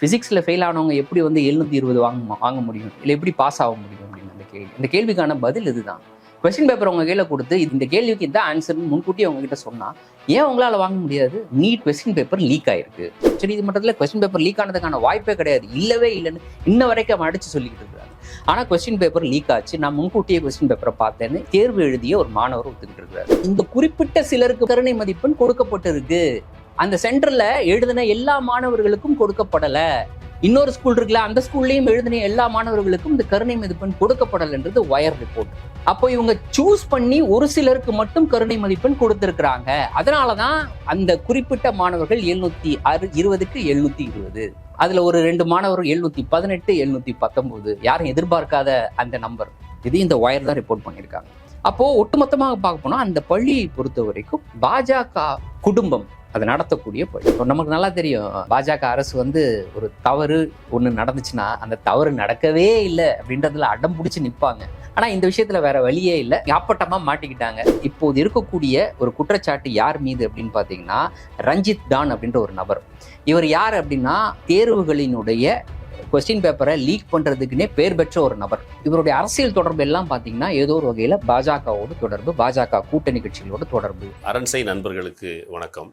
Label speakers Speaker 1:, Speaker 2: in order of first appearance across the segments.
Speaker 1: ஃபிசிக்ஸில் ஃபெயில் ஆனவங்க எப்படி வந்து எழுநூத்தி இருபது வாங்க வாங்க முடியும்? இல்லை எப்படி பாஸ் ஆக முடியும் அப்படின்னு அந்த கேள்வி. இந்த கேள்விக்கான பதில் இதுதான். கொஸ்டின் பேப்பர் உங்கள் கையில் கொடுத்து இந்த கேள்விக்கு இதான் ஆன்சர்னு முன்கூட்டியே உங்ககிட்ட சொன்னால் ஏன் உங்களால் வாங்க முடியாது? நீட் கொஸ்டின் பேப்பர் லீக் ஆயிருக்கு. சரி இது மட்டத்தில் கொஸ்டின் பேப்பர் லீக் ஆனதுக்கான வாய்ப்பே கிடையாது. இல்லவே இல்லைன்னு இன்ன வரைக்கும் அவன் அடிச்சு சொல்லிக்கிட்டு இருக்காரு. ஆனால் கொஸ்டின் பேப்பர் லீக் ஆச்சு. நான் முன்கூட்டியே கொஸ்டின் பேப்பரை பார்த்தேன்னு தேர்வு எழுதிய ஒரு மாணவர் ஒத்துக்கிட்டு இருக்கிறார் இந்த குறிப்பிட்ட சிலருக்கு கருணை மதிப்பெண் கொடுக்கப்பட்டிருக்கு. அந்த சென்டர்ல எழுதின எல்லா மாணவர்களுக்கும் கொடுக்கப்படல. இன்னொரு ஸ்கூல் இருக்குல்ல அந்த ஸ்கூல்லையும் எழுதின எல்லா மாணவர்களுக்கும் இந்த கருணை மதிப்பெண் கொடுக்கப்படலைன்றது வயர் ரிப்போர்ட் அப்போ இவங்க சூஸ் பண்ணி ஒரு சிலருக்கு மட்டும் கருணை மதிப்பெண் கொடுத்திருக்கிறாங்க. அதனாலதான் அந்த குறிப்பிட்ட மாணவர்கள் எழுநூத்தி அறு இருபதுக்கு எழுநூத்தி இருபது. அதுல ஒரு ரெண்டு மாணவர் எழுநூத்தி பதினெட்டு எழுநூத்தி பத்தொன்பது யாரும் எதிர்பார்க்காத அந்த நம்பர் இது இந்த ஒயர் தான் ரிப்போர்ட் பண்ணியிருக்காங்க. அப்போ ஒட்டுமொத்தமாக பார்க்க போனா அந்த பள்ளியை பொறுத்த வரைக்கும் பாஜக குடும்பம் அதை நடத்தக்கூடிய பள்ளி இப்போ நமக்கு நல்லா தெரியும் பாஜக அரசு வந்து ஒரு தவறு ஒன்று நடந்துச்சுன்னா அந்த தவறு நடக்கவே இல்லை அப்படின்றதுல அடம் பிடிச்சி நிற்பாங்க ஆனா இந்த விஷயத்துல வேற வழியே இல்லை. அப்பட்டமா மாட்டிக்கிட்டாங்க. இப்போது இருக்கக்கூடிய ஒரு குற்றச்சாட்டு யார் மீது அப்படின்னு பாத்தீங்கன்னா ரஞ்சித் டான் அப்படின்ற ஒரு நபர். இவர் யார் அப்படின்னா தேர்வுகளினுடைய கொஸ்டின் பேப்பரை லீக் பண்றதுக்குன்னே பேர் பெற்ற ஒரு நபர். இவருடைய அரசியல் தொடர்பு எல்லாம் பாத்தீங்கன்னா ஏதோ ஒரு வகையில பாஜகவோடு தொடர்பு பாஜக கூட்டணி கட்சிகளோட தொடர்பு.
Speaker 2: அரண்சை நண்பர்களுக்கு வணக்கம்.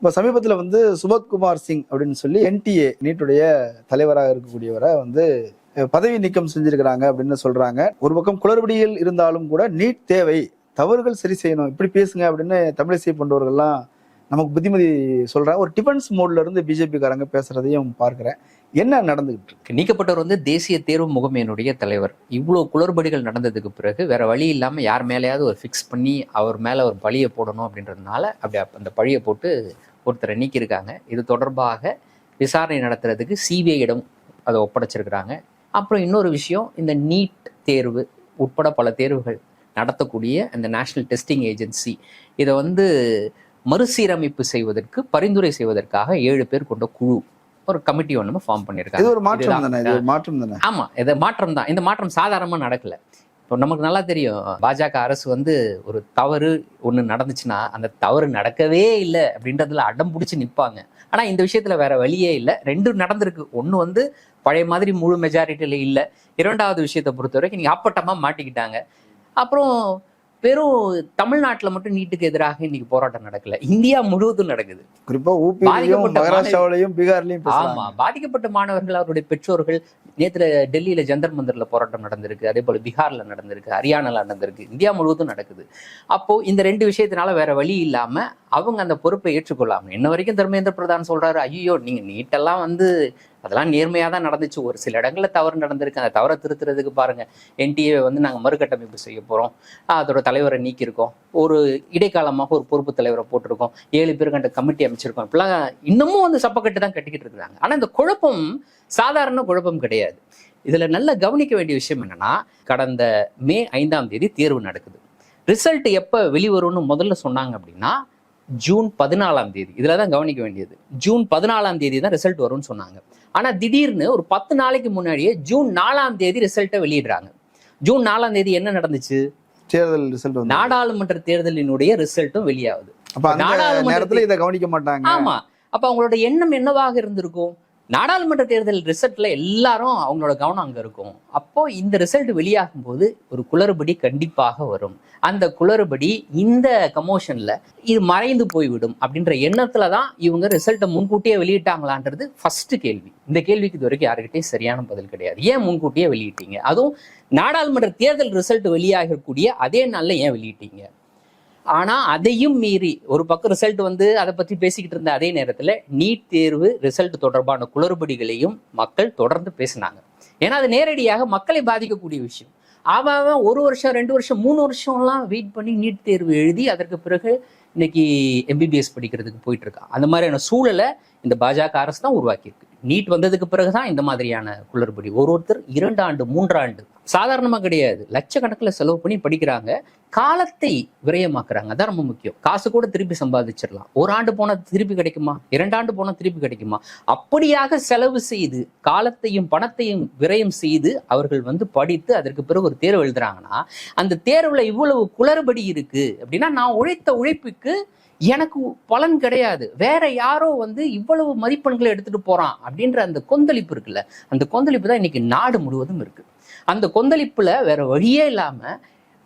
Speaker 3: இப்போ சமீபத்தில் வந்து சுபத்குமார் சிங் அப்படின்னு சொல்லி என்டிஏ நீட்டுடைய தலைவராக இருக்கக்கூடியவரை வந்து பதவி நீக்கம் செஞ்சிருக்கிறாங்க அப்படின்னு சொல்றாங்க. ஒரு பக்கம் குளறுபடியில் இருந்தாலும் கூட நீட் தேவை தவறுகள் சரி செய்யணும் இப்படி பேசுங்க அப்படின்னு தமிழிசை போன்றவர்கள்லாம் நமக்கு புத்திமதி சொல்றாங்க ஒரு டிஃபென்ஸ் மோட்ல இருந்து பிஜேபிக்காரங்க பேசுறதையும் பார்க்கிறேன். என்ன நடந்துகிட்டு இருக்கு?
Speaker 1: நீக்கப்பட்டவர் வந்து தேசிய தேர்வு முகமையினுடைய தலைவர். இவ்வளோ குளறுபடிகள் நடந்ததுக்கு பிறகு வேற வழி இல்லாமல் யார் மேலேயாவது ஒரு ஃபிக்ஸ் பண்ணி அவர் மேலே ஒரு பழியை போடணும் அப்படின்றதுனால அப்படி அந்த பழியை போட்டு ஒருத்தரை நீக்கியிருக்காங்க. இது தொடர்பாக விசாரணை நடத்துறதுக்கு சிபிஐயிடம் அதை ஒப்படைச்சிருக்கிறாங்க. அப்புறம் இன்னொரு விஷயம் இந்த நீட் தேர்வு உட்பட பல தேர்வுகள் நடத்தக்கூடிய அந்த நேஷனல் டெஸ்டிங் ஏஜென்சி இதை வந்து மறுசீரமைப்பு செய்வதற்கு பரிந்துரை செய்வதற்காக ஏழு பேர் கொண்ட குழு ஒரு கமிட்டி ஒன்று ஃபார்ம் பண்ணியிருக்காங்க.
Speaker 3: இது ஒரு மாற்றம். தானே? மாற்றம் தானே?
Speaker 1: ஆமா இது மாற்றம் தான். இந்த மாற்றம் சாதாரணமா நடக்கல. இப்போ நமக்கு நல்லா தெரியும் பாஜக அரசு வந்து ஒரு தவறு ஒண்ணு நடந்துச்சுன்னா அந்த தவறு நடக்கவே இல்லை அப்படின்றதுல அடம் பிடிச்சி நிற்பாங்க ஆனா இந்த விஷயத்துல வேற வழியே இல்லை. ரெண்டும் நடந்திருக்கு. ஒண்ணு வந்து பழைய மாதிரி முழு மெஜாரிட்டியில இல்லை. இரண்டாவது விஷயத்தை பொறுத்த வரைக்கும் நீங்க அப்பட்டமா மாட்டிக்கிட்டாங்க. அப்புறம் வெறும் தமிழ்நாட்டுல மட்டும் நீட்டுக்கு எதிராக இன்னைக்கு போராட்டம் நடக்கல. இந்தியா முழுவதும் நடக்குது.
Speaker 3: குறிப்பா ஊபிலையும் மகாராஷ்டிராவிலையும் பீகார்லயும்
Speaker 1: ஆமா பாதிக்கப்பட்ட மாணவர்கள் அவருடைய பெற்றோர்கள் நேத்துல டெல்லியில ஜந்தர் மந்திரில் போராட்டம் நடந்திருக்கு அதே போல பீகார்ல நடந்திருக்கு ஹரியானால நடந்திருக்கு இந்தியா முழுவதும் நடக்குது. அப்போ இந்த ரெண்டு விஷயத்தினால வேற வழி இல்லாம அவங்க அந்த பொறுப்பை ஏற்றுக்கொள்ளாம இன்ன வரைக்கும் தர்மேந்திர பிரதான் சொல்றாரு ஐயோ நீங்க நீட்டெல்லாம் வந்து அதெல்லாம் நேர்மையாக தான் நடந்துச்சு. ஒரு சில இடங்களில் தவறு நடந்திருக்கு. அந்த தவறை திருத்துறதுக்கு பாருங்கள் என்டிஏ வந்து நாங்கள் மறுகட்டமைப்பு செய்ய போகிறோம் அதோட தலைவரை நீக்கியிருக்கோம். ஒரு இடைக்காலமாக ஒரு பொறுப்பு தலைவரை போட்டிருக்கோம். ஏழு பேர் கண்ட கமிட்டி அமைச்சிருக்கோம். இப்பெல்லாம் இன்னமும் வந்து சப்பக்கட்டு தான் கட்டிக்கிட்டு இருக்காங்க ஆனால் இந்த குழப்பம் சாதாரண குழப்பம் கிடையாது. இதுல நல்லா கவனிக்க வேண்டிய விஷயம் என்னன்னா கடந்த மே ஐந்தாம் தேதி தேர்வு நடக்குது. ரிசல்ட் எப்போ வெளிவரும்னு முதல்ல சொன்னாங்க அப்படின்னா ஜூன் பதினாலாம் தேதி. இதில் தான் கவனிக்க வேண்டியது. ஜூன் பதினாலாம் தேதி தான் ரிசல்ட் வரும்னு சொன்னாங்க. ஆனா திடீர்னு ஒரு பத்து நாளைக்கு முன்னாடியே ஜூன் நாலாம் தேதி ரிசல்ட்டை வெளியிடுறாங்க. ஜூன் நாலாம் தேதி என்ன நடந்துச்சு?
Speaker 3: தேர்தல் ரிசல்ட்
Speaker 1: நாடாளுமன்ற தேர்தலினுடைய ரிசல்ட்டும் வெளியாகுது.
Speaker 3: அப்ப அந்த
Speaker 1: நாடாளுமன்ற
Speaker 3: நேரத்துல இதை கவனிக்க மாட்டாங்க.
Speaker 1: ஆமா. அப்ப அவங்களோட எண்ணம் என்னவாக இருந்திருக்கும்? நாடாளுமன்ற தேர்தல் ரிசல்ட்ல எல்லாரும் அவங்களோட கவனம் அங்க இருக்கும். அப்போ இந்த ரிசல்ட் வெளியாகும் போது ஒரு குளறுபடி கண்டிப்பாக வரும். அந்த குளறுபடி இந்த கமோஷன்ல இது மறைந்து போய்விடும் அப்படின்ற எண்ணத்தில் தான் இவங்க ரிசல்ட்டை முன்கூட்டியே வெளியிட்டாங்களான்றது ஃபர்ஸ்ட் கேள்வி. இந்த கேள்விக்கு இது வரைக்கும் யாருக்கிட்டையும் சரியான பதில் கிடையாது. ஏன் முன்கூட்டியே வெளியிட்டீங்க? அதுவும் நாடாளுமன்ற தேர்தல் ரிசல்ட் வெளியாகக்கூடிய அதே நாளில் ஏன் வெளியிட்டீங்க? ஆனால் அதையும் மீறி ஒரு பக்கம் ரிசல்ட் வந்து அதை பற்றி பேசிக்கிட்டு இருந்த அதே நேரத்தில் நீட் தேர்வு ரிசல்ட் தொடர்பான குளறுபடிகளையும் மக்கள் தொடர்ந்து பேசினாங்க. ஏன்னா அது நேரடியாக மக்களை பாதிக்கக்கூடிய விஷயம். அவன் ஒரு வருஷம் ரெண்டு வருஷம் மூணு வருஷம்லாம் வெயிட் பண்ணி நீட் தேர்வு எழுதி அதற்கு பிறகு இன்னைக்கு எம்பிபிஎஸ் படிக்கிறதுக்கு போயிட்டு இருக்கான். அந்த மாதிரியான சூழலை இந்த பாஜக அரசு தான் உருவாக்கியிருக்கு. நீட் வந்ததுக்கு பிறகு தான் இந்த மாதிரியான குளறுபடி. ஒரு ஒருத்தர் இரண்டு ஆண்டு மூன்றாண்டு சாதாரணமாக கிடையாது. லட்சக்கணக்கில் செலவு பண்ணி படிக்கிறாங்க. காலத்தை விரயமாக்குறாங்க. அதான் ரொம்ப முக்கியம். காசு கூட திருப்பி சம்பாதிச்சிடலாம். ஒரு ஆண்டு போனால் திருப்பி கிடைக்குமா? இரண்டாண்டு போனால் திருப்பி கிடைக்குமா? அப்படியாக செலவு செய்து காலத்தையும் பணத்தையும் விரயம் செய்து அவர்கள் வந்து படித்து அதற்கு பிறகு ஒரு தேர்வு எழுதுறாங்கன்னா அந்த தேர்வில் இவ்வளவு குளறுபடி இருக்கு அப்படின்னா நான் உழைத்த உழைப்புக்கு எனக்கு பலன் கிடையாது. வேற யாரோ வந்து இவ்வளவு மதிப்பெண்களை எடுத்துட்டு போறான் அப்படின்ற அந்த கொந்தளிப்பு இருக்குல்ல அந்த கொந்தளிப்பு தான் இன்னைக்கு நாடு முழுவதும் இருக்கு. அந்த கொந்தளிப்புல வேற வழியே இல்லாம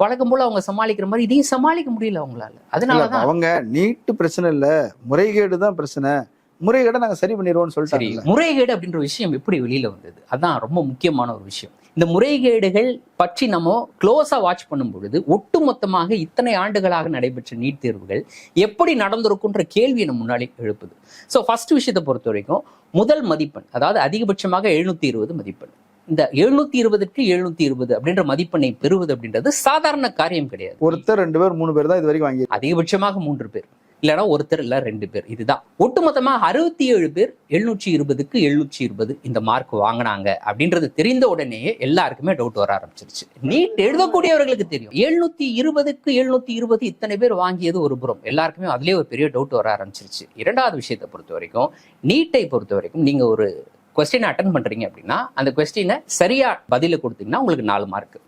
Speaker 1: வழக்கம் போல அவங்க சமாளிக்கிற மாதிரி இதையும் சமாளிக்க முடியல அவங்களால. அதனாலதான்
Speaker 3: அவங்க நீட்டு பிரச்சனை இல்ல. முறைகேடு தான் பிரச்சனை. முறைகேடை நாங்க சரி பண்ணிடுவோம்னு
Speaker 1: சரி
Speaker 3: சொல்லிட்டாங்க
Speaker 1: முறைகேடு அப்படின்ற விஷயம் எப்படி வெளியில வந்தது? அதான் ரொம்ப முக்கியமான ஒரு விஷயம். இந்த முறைகேடுகள் பற்றி நம்ம க்ளோஸா வாட்ச் பண்ணும் பொழுது ஒட்டுமொத்தமாக இத்தனை ஆண்டுகளாக நடைபெற்ற நீட் தேர்வுகள் எப்படி நடந்திருக்குன்ற கேள்வியை நம்ம முன்னாடி எழுப்புது. ஸோ ஃபர்ஸ்ட் விஷயத்தை பொறுத்த வரைக்கும் முதல் மதிப்பெண் அதாவது அதிகபட்சமாக எழுநூத்தி இருபது மதிப்பெண். இந்த எழுநூத்தி இருபதுக்கு எழுநூத்தி இருபது அப்படின்ற மதிப்பெண்ணை பெறுவது அப்படின்றது சாதாரண காரியம் கிடையாது.
Speaker 3: ஒருத்தர் ரெண்டு பேர் மூணு பேர் தான் இது வரைக்கும் வாங்கி
Speaker 1: அதிகபட்சமாக மூன்று பேர். இல்லைன்னா ஒருத்தர் இல்ல ரெண்டு பேர். இதுதான். ஒட்டுமொத்தமா அறுபத்தி ஏழு பேர் எழுநூற்றி இருபதுக்கு எழுநூற்றி இருபது இந்த மார்க் வாங்கினாங்க அப்படின்றது தெரிந்த உடனே எல்லாருக்குமே டவுட் வர ஆரம்பிச்சிருச்சு. நீட் எழுதக்கூடியவர்களுக்கு தெரியும். எழுநூத்தி இருபதுக்கு எழுநூத்தி இருபது இத்தனை பேர் வாங்கியது ஒரு புறம். எல்லாருக்குமே அதுலயே ஒரு பெரிய டவுட் வர ஆரம்பிச்சிருச்சு. இரண்டாவது விஷயத்தை பொறுத்த வரைக்கும் நீட்டை பொறுத்த வரைக்கும் நீங்க ஒரு கொஸ்டினை அட்டன் பண்றீங்க அப்படின்னா அந்த கொஸ்டினை சரியா பதில கொடுத்தீங்கன்னா உங்களுக்கு நாலு மார்க்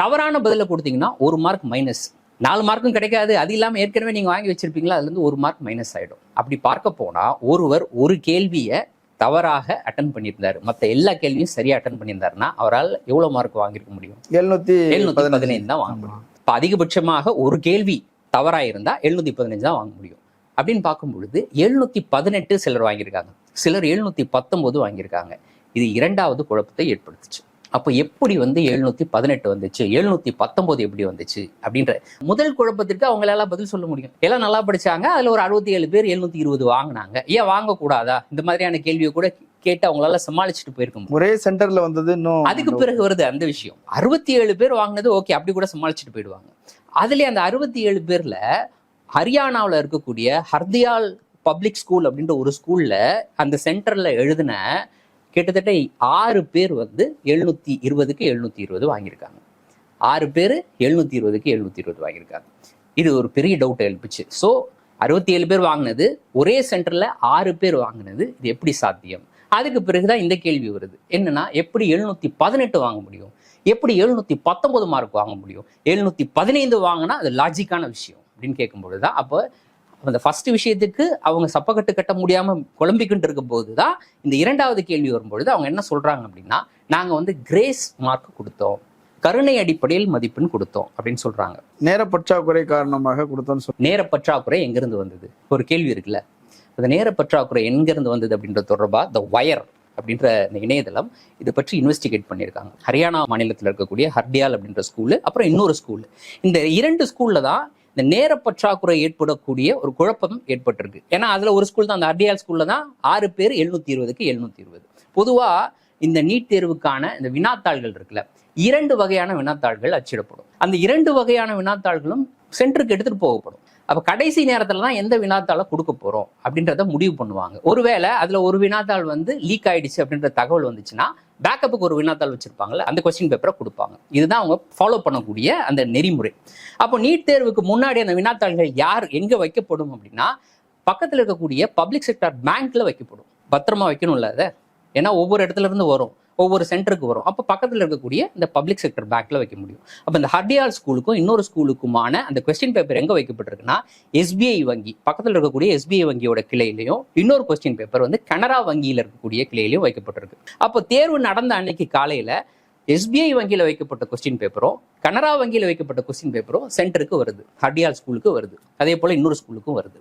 Speaker 1: தவறான பதில கொடுத்தீங்கன்னா ஒரு மார்க் மைனஸ் நாலு மார்க்கும் கிடைக்காது. அது இல்லாம ஏற்கனவே நீங்க வாங்கி வச்சிருப்பீங்களா? அதுல இருந்து ஒரு மார்க் மைனஸ் ஆயிடும். அப்படி பார்க்க போனா ஒருவர் ஒரு கேள்வியை தவறாக அட்டன் பண்ணியிருந்தாரு. மத்த எல்லா கேள்வியும் சரியா அட்டன் பண்ணியிருந்தாருன்னா அவரால் எவ்வளவு மார்க் வாங்கியிருக்க முடியும்?
Speaker 3: எழுநூத்தி
Speaker 1: எழுநூத்தி பதினைந்து. தான் வாங்க முடியும். இப்ப அதிகபட்சமாக ஒரு கேள்வி தவறா இருந்தா எழுநூத்தி பதினஞ்சு தான் வாங்க முடியும். அப்படின்னு பார்க்கும் பொழுது எழுநூத்தி பதினெட்டு சிலர் வாங்கியிருக்காங்க. சிலர் எழுநூத்தி பத்தொன்பது வாங்கியிருக்காங்க. இது இரண்டாவது குழப்பத்தை ஏற்படுத்துச்சு. அப்போ எப்படி வந்து எழுநூத்தி பதினெட்டு வந்துச்சு? எழுநூத்தி பத்தொன்பது எப்படி வந்துச்சு? அப்படின்ற முதல் குழப்பத்திற்கு அவங்களால பதில் சொல்ல முடியும். எல்லாம் நல்லா படிச்சாங்க. அதுல ஒரு அறுபத்தி ஏழு பேர் எழுநூத்தி இருபது வாங்கினாங்க. ஏன் வாங்கக்கூடாதா? இந்த மாதிரியான கேள்வியை கூட கேட்டு அவங்களால சமாளிச்சுட்டு போயிருக்க முடியும்.
Speaker 3: ஒரே சென்டர்ல வந்தது இன்னும்
Speaker 1: அதுக்கு பிறகு வருது அந்த விஷயம். அறுபத்தி ஏழு பேர் வாங்கினது ஓகே அப்படி கூட சமாளிச்சுட்டு போயிடுவாங்க. அதுலயே அந்த அறுபத்தி ஏழு பேர்ல ஹரியானாவுல இருக்கக்கூடிய ஹர்தியால் பப்ளிக் ஸ்கூல் அப்படின்ற ஒரு ஸ்கூல்ல அந்த சென்டர்ல எழுதின கிட்டத்தட்ட ஆறு பேர் வந்து எழுநூத்தி இருபதுக்கு எழுநூத்தி இருபது வாங்கியிருக்காங்க. ஆறு பேர் எழுநூத்தி இருபதுக்கு எழுநூத்தி இருபது வாங்கியிருக்காங்க. இது ஒரு பெரிய டவுட் எழுப்பிச்சு ஸோ அறுபத்தி ஏழு பேர் வாங்கினது ஒரே சென்டர்ல ஆறு பேர் வாங்கினது இது எப்படி சாத்தியம்? அதுக்கு பிறகுதான் இந்த கேள்வி வருது. என்னன்னா எப்படி எழுநூத்தி பதினெட்டு வாங்க முடியும்? எப்படி எழுநூத்தி பத்தொன்பது மார்க் வாங்க முடியும்? எழுநூத்தி பதினைந்து வாங்கினா அது லாஜிக்கான விஷயம் அப்படின்னு கேட்கும்பொழுது தான் அப்போ அந்த ஃபர்ஸ்ட் விஷயத்துக்கு அவங்க சப்பக்கட்டு கட்ட முடியாம குழம்பிக்கிட்டு இருக்கும் போதுதான் இந்த இரண்டாவது கேள்வி வரும்பொழுது அவங்க என்ன சொல்றாங்க அப்படின்னா நாங்க வந்து கிரேஸ் மார்க் கொடுத்தோம் கருணை அடிப்படையில் மதிப்பெண் கொடுத்தோம் அப்படின்னு சொல்றாங்க.
Speaker 3: நேர பற்றாக்குறை காரணமாக கொடுத்தோம்னு சொல்லி
Speaker 1: நேர பற்றாக்குறை எங்கிருந்து வந்தது? ஒரு கேள்வி இருக்குல்ல. அந்த நேர பற்றாக்குறை எங்கிருந்து வந்தது அப்படின்ற தொடர்பா த வயர் அப்படின்ற இந்த இணையதளம் இதை பற்றி இன்வெஸ்டிகேட் பண்ணியிருக்காங்க. ஹரியானா மாநிலத்தில் இருக்கக்கூடிய ஹர்டியால் அப்படின்ற ஸ்கூலு அப்புறம் இன்னொரு ஸ்கூல் இந்த இரண்டு ஸ்கூல்ல தான் இந்த நேர பற்றாக்குறை ஏற்படக்கூடிய ஒரு குழப்பம் ஏற்பட்டிருக்கு. ஏன்னா அதில் ஒரு ஸ்கூல் தான் அந்த அடியால் ஸ்கூலில் தான் ஆறு பேர் எழுநூத்தி இருபதுக்கு எழுநூத்தி இருபது. பொதுவாக இந்த நீட் தேர்வுக்கான இந்த வினாத்தாள்கள் இருக்குல்ல இரண்டு வகையான வினாத்தாள்கள் அச்சிடப்படும். அந்த இரண்டு வகையான வினாத்தாள்களும் சென்டருக்கு எடுத்துகிட்டு போகப்படும். அப்போ கடைசி நேரத்தில் தான் எந்த வினாத்தாளை கொடுக்க போகிறோம் அப்படின்றத முடிவு பண்ணுவாங்க. ஒருவேளை அதில் ஒரு வினாத்தாள் வந்து லீக் ஆயிடுச்சு அப்படின்ற தகவல் வந்துச்சுன்னா பேக்கப்புக்கு ஒரு வினாத்தாள் வச்சிருப்பாங்கல்ல அந்த கொஸ்டின் பேப்பரை கொடுப்பாங்க. இதுதான் அவங்க ஃபாலோ பண்ணக்கூடிய அந்த நெறிமுறை. அப்போ நீட் தேர்வுக்கு முன்னாடி அந்த வினாத்தாள்கள் யார் எங்க வைக்கப்படும் அப்படின்னா பக்கத்துல இருக்கக்கூடிய பப்ளிக் செக்டர் பேங்க்ல வைக்கப்படும். பத்திரமா வைக்கணும்ல அதை? ஏன்னா ஒவ்வொரு இடத்துல இருந்து வரும். ஒவ்வொரு சென்டருக்கு வரும். அப்போ பக்கத்தில் இருக்கக்கூடிய இந்த பப்ளிக் செக்டர் பேக்கில் வைக்க முடியும். அப்போ இந்த ஹர்டியால் ஸ்கூலுக்கும் இன்னொரு ஸ்கூலுக்குமான அந்த கொஸ்டின் பேப்பர் எங்கே வைக்கப்பட்டிருக்குன்னா எஸ்பிஐ வங்கி பக்கத்தில் இருக்கக்கூடிய எஸ்பிஐ வங்கியோட கிளையிலையும் இன்னொரு கொஸ்டின் பேப்பர் வந்து கனரா வங்கியில் இருக்கக்கூடிய கிளையிலையும் வைக்கப்பட்டிருக்கு. அப்போ தேர்வு நடந்த அன்னைக்கு காலையில் எஸ்பிஐ வங்கியில் வைக்கப்பட்ட கொஸ்டின் பேப்பரும் கனரா வங்கியில் வைக்கப்பட்ட கொஸ்டின் பேப்பரும் சென்டருக்கு வருது. ஹர்டியால் ஸ்கூலுக்கு வருது. அதே போல் இன்னொரு ஸ்கூலுக்கும் வருது.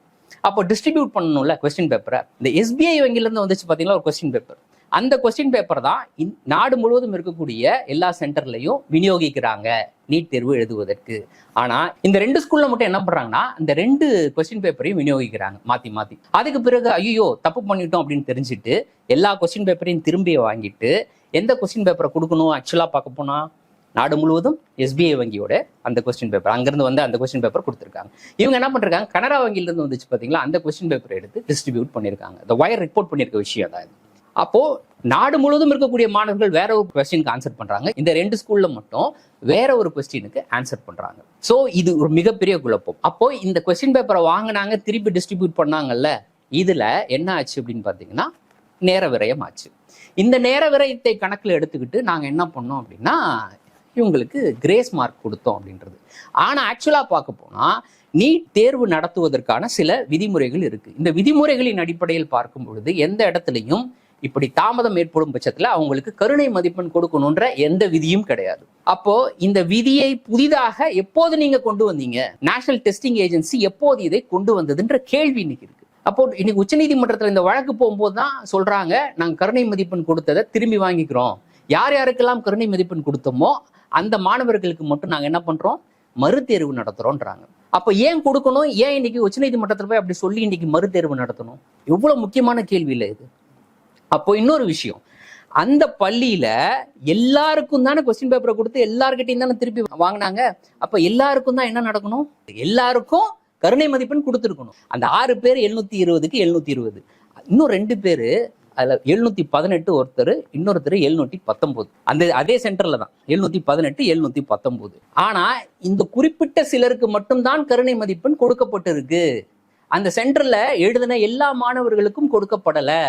Speaker 1: அப்போ டிஸ்ட்ரிபியூட் பண்ணணும்ல கொஸ்டின் பேப்பரை இந்த எஸ்பிஐ வங்கியிலேருந்து வந்துச்சு பார்த்தீங்கன்னா ஒரு கொஸ்டின் பேப்பர் அந்த கொஸ்டின் பேப்பர் தான் இந்- நாடு முழுவதும் இருக்கக்கூடிய எல்லா சென்டர்லையும் விநியோகிக்கிறாங்க நீட் தேர்வு எழுதுவதற்கு. ஆனா இந்த ரெண்டு ஸ்கூல்ல மட்டும் என்ன பண்றாங்கன்னா இந்த ரெண்டு கொஸ்டின் பேப்பரையும் விநியோகிக்கிறாங்க மாத்தி மாத்தி. அதுக்கு பிறகு ஐயோ தப்பு பண்ணிட்டோம் அப்படின்னு தெரிஞ்சுட்டு எல்லா கொஸ்டின் பேப்பரையும் திரும்பி வாங்கிட்டு எந்த கொஸ்டின் பேப்பரை கொடுக்கணும் ஆக்சுவலா பார்க்க போனா? நாடு முழுவதும் எஸ்பிஐ வங்கியோட அந்த கொஸ்டின் பேப்பர் அங்கிருந்து வந்து அந்த கொஸ்டின் பேப்பர் கொடுத்துருக்காங்க. இவங்க என்ன பண்ணிருக்காங்க கனரா வங்கியிலிருந்து வந்துச்சு பாத்தீங்களா? அந்த கொஸ்டின் பேப்பர் எடுத்து டிஸ்ட்ரிபியூட் பண்ணியிருக்காங்க இந்த வயர் ரிப்போர்ட் பண்ணியிருக்க விஷயம் தான் அப்போது அப்போ நாடு முழுவதும் இருக்கக்கூடிய மாணவர்கள் வேற ஒரு கொஸ்டினுக்கு ஆன்சர் பண்றாங்க. இந்த ரெண்டு ஸ்கூல்ல மட்டும் வேற ஒரு கொஸ்டினுக்கு ஆன்சர் பண்றாங்க. சோ இது ஒரு மிகப்பெரிய குழப்பம். அப்போ இந்த கொஸ்டின் பேப்பரை வாங்கினாங்க திருப்பி டிஸ்ட்ரிபியூட் பண்ணாங்கல்ல இதுல என்ன ஆச்சு அப்படின்னு பாத்தீங்கன்னா நேர விரயம் ஆச்சு. இந்த நேர விரயத்தை கணக்குல எடுத்துக்கிட்டு நாங்க என்ன பண்ணோம் அப்படின்னா இவங்களுக்கு கிரேஸ் மார்க் கொடுத்தோம் அப்படின்றது. ஆனா ஆக்சுவலா பார்க்க போனா நீட் தேர்வு நடத்துவதற்கான சில விதிமுறைகள் இருக்கு. இந்த விதிமுறைகளின் அடிப்படையில் பார்க்கும் பொழுது எந்த இடத்துலையும் இப்படி தாமதம் ஏற்படும் பட்சத்துல அவங்களுக்கு கருணை மதிப்பெண் கொடுக்கணுன்ற எந்த விதியும் கிடையாது. அப்போ இந்த விதியை புதிதாக எப்போது நீங்க கொண்டு வந்தீங்க? நேஷனல் டெஸ்டிங் ஏஜென்சி எப்போது இதை கொண்டு வந்ததுன்ற கேள்வி இன்னைக்கு இருக்கு. அப்போ இன்னைக்கு உச்சநீதிமன்றத்தில் இந்த வழக்கு போகும்போது தான் சொல்றாங்க நாங்கள் கருணை மதிப்பெண் கொடுத்ததை திரும்பி வாங்கிக்கிறோம். யார் யாருக்கெல்லாம் கருணை மதிப்பெண் கொடுத்தோமோ அந்த மாணவர்களுக்கு மட்டும் நாங்க என்ன பண்றோம்? மறுதேர்வு நடத்துறோம்ன்றாங்க அப்போ ஏன் கொடுக்கணும்? ஏன் இன்னைக்கு உச்சநீதிமன்றத்தில் போய் அப்படி சொல்லி இன்னைக்கு மறுதேர்வு நடத்தணும்? எவ்வளவு முக்கியமான கேள்வி இல்லை இது. அப்போ இன்னொரு விஷயம். அந்த பள்ளியில எல்லாருக்கும் தானே கொஸ்டின் பேப்பரை கொடுத்து எல்லார்கிட்டையும் தானே திருப்பி வாங்கினாங்க? அப்ப எல்லாருக்கும் தான் என்ன நடக்கணும்? எல்லாருக்கும் கருணை மதிப்பெண் கொடுத்துருக்கணும். அந்த ஆறு பேர் எழுநூத்தி இருபதுக்கு எழுநூத்தி இருபது. இன்னும் ரெண்டு பேரு அதுல எழுநூத்தி பதினெட்டு ஒருத்தர் இன்னொருத்தர் எழுநூத்தி பத்தொன்பது அந்த அதே சென்டர்ல தான். எழுநூத்தி பதினெட்டு எழுநூத்தி பத்தொன்பது ஆனா இந்த குறிப்பிட்ட சிலருக்கு மட்டும்தான் கருணை மதிப்பெண் கொடுக்கப்பட்டிருக்கு. அந்த சென்டர்ல எழுதின எல்லா மாணவர்களுக்கும் கொடுக்கப்படலை.